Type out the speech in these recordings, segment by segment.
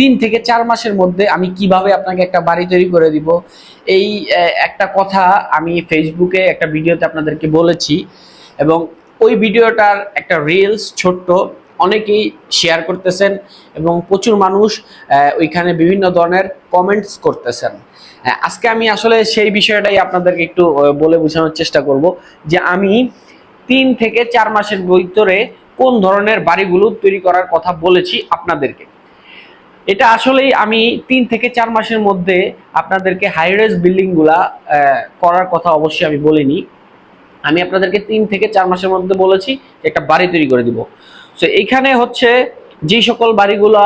তিন থেকে চার মাসের মধ্যে আমি কীভাবে আপনাকে একটা বাড়ি তৈরি করে দিব? এই একটা কথা আমি ফেসবুকে একটা ভিডিওতে আপনাদেরকে বলেছি এবং ওই ভিডিওটার একটা রিলস ছোট্ট অনেকেই শেয়ার করতেছেন এবং প্রচুর মানুষ ওইখানে বিভিন্ন ধরনের কমেন্টস করতেছেন। আজকে আমি আসলে সেই বিষয়টাই আপনাদেরকে একটু বলে বোঝানোর চেষ্টা করব যে আমি তিন থেকে চার মাসের ভিতরে কোন ধরনের বাড়িগুলো তৈরি করার কথা বলেছি আপনাদেরকে। এটা আসলেই আমি তিন থেকে চার মাসের মধ্যে আপনাদেরকে হাইরেজ বিল্ডিংগুলা করার কথা অবশ্যই আমি বলিনি। আমি আপনাদেরকে তিন থেকে চার মাসের মধ্যে বলেছি একটা বাড়ি তৈরি করে দিব। সো এইখানে হচ্ছে যে সকল বাড়িগুলা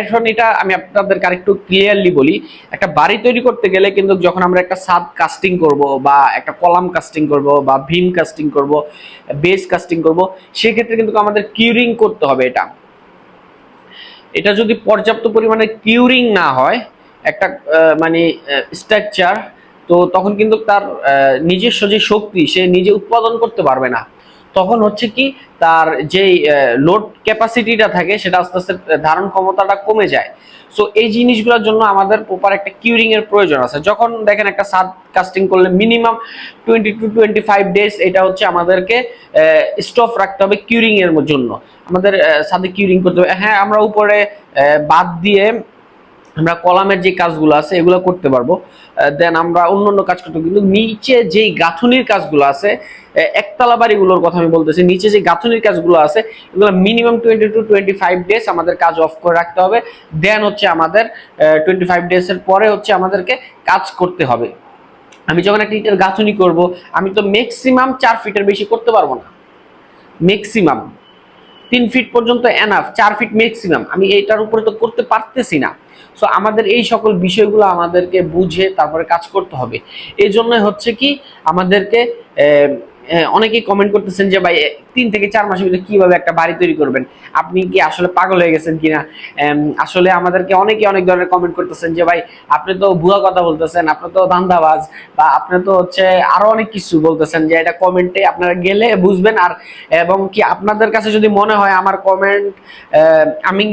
এখন এটা আমি আপনাদেরকে আরেকটু ক্লিয়ারলি বলি, একটা বাড়ি তৈরি করতে গেলে কিন্তু যখন আমরা একটা ছাদ কাস্টিং করব বা একটা কলাম কাস্টিং করব বা ভীম কাস্টিং করব বেস কাস্টিং করব, সেক্ষেত্রে কিন্তু আমাদের কিউরিং করতে হবে এটা। এটা যদি পর্যাপ্ত পরিমাণে কিউরিং না হয়, একটা মানে স্ট্রাকচার তো তখন কিন্তু তার নিজস্ব যে শক্তি, সে নিজে উৎপাদন করতে পারবে না। তখন হচ্ছে কি তার যেই লোড ক্যাপাসিটিটা থাকে সেটা আস্তে আস্তে ধারণ ক্ষমতাটা কমে যায়। সো এই জিনিসগুলোর জন্য আমাদের প্রপার একটা কিউরিং এর প্রয়োজন আছে। যখন দেখেন একটা সাদ কাস্টিং করলে minimum twenty two twenty five days এটা হচ্ছে আমাদেরকে স্টপ রাখতে হবে কিউরিং এর জন্য। আমাদের সাথে কিউরিং করতে হবে। হ্যাঁ আমরা উপরে বাদ দিয়ে আমরা কলামের যে কাজগুলো আছে, এগুলো করতে পারব। দেন আমরা অন্য অন্য কাজ করতে কিন্তু নিচে যেই গাঁথুনির কাজগুলো আছে একতলা বাড়িগুলোর কথা আমি বলতেছি, নিচে যে গাঁথুনির কাজগুলো আছে, এগুলো minimum twenty two twenty five days আমাদের কাজ অফ করে রাখতে হবে। দেন হচ্ছে আমাদের টোয়েন্টি ফাইভ ডেজের পরে হচ্ছে আমাদেরকে কাজ করতে হবে। আমি যখন একটা ইটের গাঁথুনি করব, আমি তো ম্যাক্সিমাম চার ফিটের বেশি করতে পারব না। ম্যাক্সিমাম তিন ফিট পর্যন্ত এনাফ চার ফিট ম্যাক্সিমাম আমি এইটার উপরে তো করতে পারতেছি না। সো আমাদের এই সকল বিষয়গুলো আমাদেরকে বুঝে তারপরে কাজ করতে হবে। এই জন্য হচ্ছে কি, আমাদেরকে অনেকেই কমেন্ট করতেছেন যে, ভাই, তিন থেকে চার মাসের ভিতরে কীভাবে একটা বাড়ি তৈরি করবেন? আপনি কি আসলে পাগল হয়ে গেছেন কিনা? আসলে আমাদেরকে অনেকে অনেক ধরনের কমেন্ট করতেছেন যে, ভাই, আপনি তো ভুয়া কথা বলতেছেন, আপনি তো ধান্দাবাজ বা আপনি তো হচ্ছে আরও অনেক কিছু বলতেছেন যে, এটা কমেন্টে আপনারা গেলে বুঝবেন। আর, এবং কি আপনাদের কাছে যদি মনে হয় আমার কমেন্ট আমি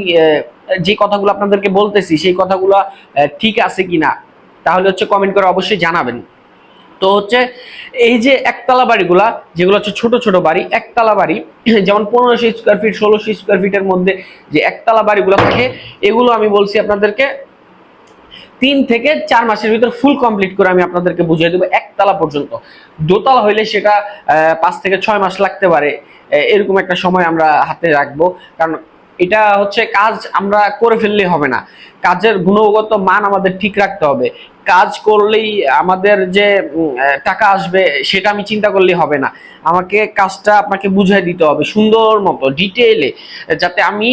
যে কথাগুলো আপনাদেরকে বলতেছি, সেই কথাগুলো ঠিক আছে কিনা, তাহলে হচ্ছে কমেন্ট করে অবশ্যই জানাবেন। তো হচ্ছে এই যে একতলা বাড়িগুলা, যেগুলো হচ্ছে ছোট ছোট বাড়ি, একতলা বাড়ি, যেমন পনেরোশো স্কোয়ার ফিট ষোলোশো স্কোয়ার ফিটের মধ্যে যে একতলা বাড়িগুলো থাকে, এগুলো আমি বলছি আপনাদেরকে তিন থেকে চার মাসের ভিতর ফুল কমপ্লিট করে আমি আপনাদেরকে বুঝিয়ে দেবো একতলা পর্যন্ত। দোতলা হইলে সেটা পাঁচ থেকে ছয় মাস লাগতে পারে। এরকম একটা সময় আমরা হাতে রাখব। কারণ এটা হচ্ছে কাজ আমরা করে ফেললে হবে না। কাজের গুণগত মান আমাদের ঠিক রাখতে হবে। কাজ করলেই আমাদের যে টাকা আসবে সেটা আমি চিন্তা করলেই হবে না। আমাকে কাজটা আপনাকে বুঝাই দিতে হবে সুন্দর মতো, ডিটেইলে, যাতে আমি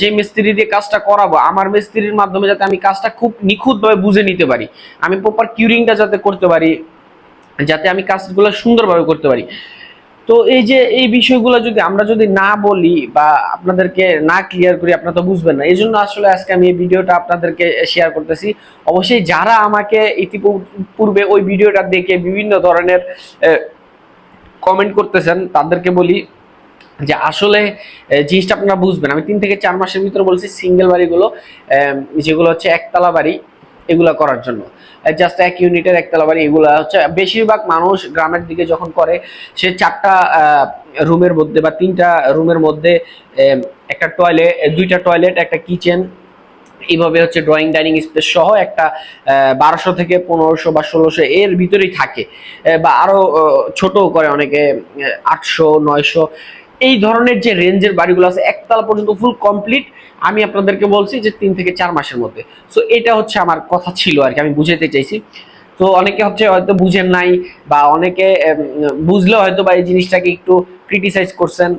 যে মিস্ত্রি দিয়ে কাজটা করাবো, আমার মিস্ত্রির মাধ্যমে যাতে আমি কাজটা খুব নিখুঁতভাবে বুঝে নিতে পারি। আমি প্রপার কিউরিংটা যাতে করতে পারি, যাতে আমি কাজগুলো সুন্দরভাবে করতে পারি। তো এই যে এই বিষয়গুলো যদি আমরা যদি না বলি বা আপনাদেরকে না ক্লিয়ার করি, আপনারা তো বুঝবেন না। এই জন্য আসলে আজকে আমি এই ভিডিওটা আপনাদেরকে শেয়ার করতেছি। অবশ্যই যারা আমাকে ইতিপূর্বে ওই ভিডিওটা দেখে বিভিন্ন ধরনের কমেন্ট করতেছেন, তাদেরকে বলি যে আসলে জিনিসটা আপনারা বুঝবেন। আমি তিন থেকে চার মাসের ভিতরে বলছি সিঙ্গেল বাড়িগুলো যেগুলো হচ্ছে একতলা বাড়ি, এগুলো করার জন্য। জাস্ট এক ইউনিটের একতলা বাড়ি, এগুলা হচ্ছে বেশিরভাগ মানুষ গ্রামের দিকে যখন করে, সে চারটা রুমের মধ্যে বা তিনটা রুমের মধ্যে একটা টয়লেট দুইটা টয়লেট একটা কিচেন এইভাবে হচ্ছে ড্রয়িং ডাইনিং স্পেস সহ একটা বারোশো থেকে পনেরোশো বা ষোলোশো এর ভিতরেই থাকে। বা আরও ছোট করে অনেকে আটশো, নয়শো এই ধরনের যে রেঞ্জের বাড়িগুলো আছে, একতলা পর্যন্ত ফুল কমপ্লিট আমি আপনাদেরকে বলছি যে তিন থেকে চার মাসের মধ্যে। সো এটা হচ্ছে আমার কথা ছিল আর কি, আমি বুঝাতে চাইছি। তো অনেকে হচ্ছে হয়তো বুঝেন নাই বা অনেকে বুঝলেও হয়তো বা এই জিনিসটাকে একটু ক্রিটিসাইজ করছেন।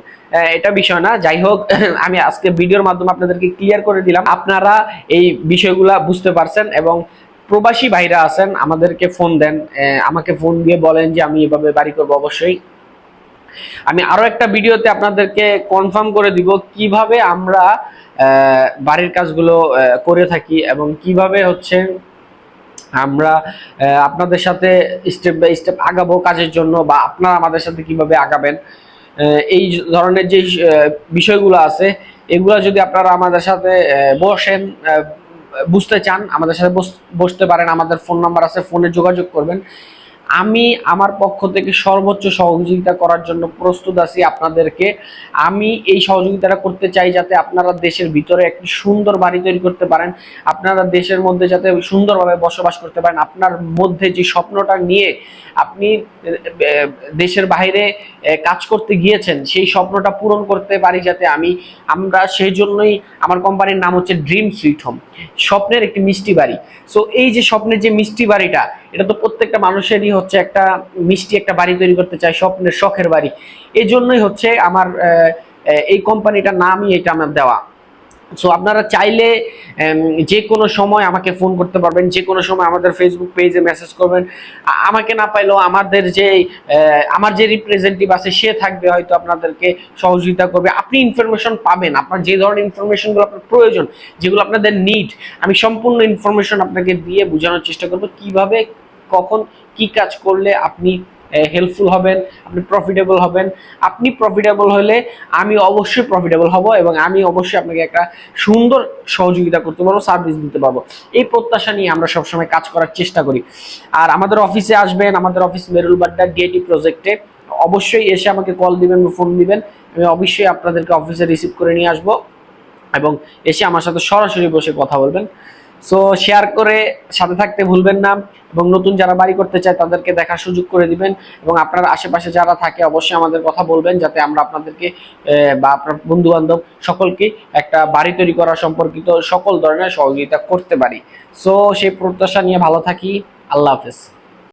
এটা বিষয় না। যাই হোক, আমি আজকে ভিডিওর মাধ্যমে আপনাদেরকে ক্লিয়ার করে দিলাম। আপনারা এই বিষয়গুলা বুঝতে পারছেন এবং প্রবাসী ভাইরা আছেন, আমাদেরকে ফোন দেন। আমাকে ফোন দিয়ে বলেন যে আমি এভাবে বাড়ি করব অবশ্যই। আমি আরও একটা ভিডিওতে আপনাদেরকে কনফার্ম করে দিব কীভাবে আমরা বাড়ির কাজগুলো করে থাকি এবং কীভাবে হচ্ছে আমরা আপনাদের সাথে স্টেপ বাই স্টেপ আগাবো কাজের জন্য বা আপনারা আমাদের সাথে কীভাবে আগাবেন এই ধরনের যে বিষয়গুলো আছে, এগুলো যদি আপনারা আমাদের সাথে বসেন বুঝতে চান, আমাদের সাথে বস- বসতে পারেন, আমাদের ফোন নাম্বার আছে ফোনে যোগাযোগ করবেন। আমি আমার পক্ষ থেকে সর্বোচ্চ সহযোগিতা করার জন্য প্রস্তুত আছি আপনাদেরকে। আমি এই সহযোগিতাটা করতে চাই যাতে আপনারা দেশের ভিতরে একটি সুন্দর বাড়ি তৈরি করতে পারেন, আপনারা দেশের মধ্যে যাতে সুন্দরভাবে বসবাস করতে পারেন, আপনার মধ্যে যে স্বপ্নটা নিয়ে আপনি দেশের বাইরে কাজ করতে গিয়েছেন, সেই স্বপ্নটা পূরণ করতে পারি যাতে আমি, আমরা সেই জন্যই আমার কোম্পানির নাম হচ্ছে ড্রিম সুইট হোম স্বপ্নের একটি মিষ্টি বাড়ি। সো এই যে স্বপ্নের যে মিষ্টি বাড়িটা এটা তো প্রত্যেকটা মানুষেরই হচ্ছে একটা মিষ্টি একটা বাড়ি তৈরি করতে চায়, স্বপ্নের শখের বাড়ি। এই জন্যই হচ্ছে আমার এই কোম্পানিটার নামই এটা আমার দেওয়া। সো আপনারা চাইলে যে কোনো সময় আমাকে ফোন করতে পারবেন, যে কোনো সময় আমাদের ফেসবুক পেজে মেসেজ করবেন। আমাকে না পাইলেও আমাদের যে আমার যে রিপ্রেজেন্টেটিভ আছে, সে থাকবে হয়তো আপনাদেরকে সহযোগিতা করবে। আপনি ইনফরমেশন পাবেন, আপনার যে ধরনের ইনফরমেশনগুলো আপনার প্রয়োজন, যেগুলো আপনাদের নিড আমি সম্পূর্ণ ইনফরমেশন আপনাকে দিয়ে বোঝানোর চেষ্টা করব কীভাবে কখন কি কাজ করলে আপনি হেল্পফুল হবেন, আপনি প্রফিটেবল হবেন। আপনি প্রফিটেবল হলে আমি অবশ্যই প্রফিটেবল হব এবং আমি অবশ্যই আপনাকে একটা সুন্দর সহযোগিতা করতে পারব সার্ভিস দিতে পারব। এই প্রত্যাশা নিয়ে আমরা সবসময় কাজ করার চেষ্টা করি। আর আমাদের অফিসে আসবেন, আমাদের অফিস মেরুল বাড্ডা ডিএটি প্রজেক্টে অবশ্যই এসে আমাকে কল দিবেন বা ফোন দিবেন। আমি অবশ্যই আপনাদেরকে অফিসে রিসিভ করে নিয়ে আসব এবং এসে আমার সাথে সরাসরি বসে কথা বলবেন। সো শেয়ার করে সাথে থাকতে ভুলবেন না এবং নতুন যারা বাড়ি করতে চায় তাদেরকে দেখার সুযোগ করে দিবেন এবং আপনার আশেপাশে যারা থাকে অবশ্যই আমাদের কথা বলবেন যাতে আমরা আপনাদেরকে বা আপনার বন্ধু বান্ধব সকলকে একটা বাড়ি তৈরি করা সম্পর্কিত সকল ধরনের সহযোগিতা করতে পারি। সো সেই প্রত্যাশা নিয়ে ভালো থাকি। আল্লাহ হাফেজ।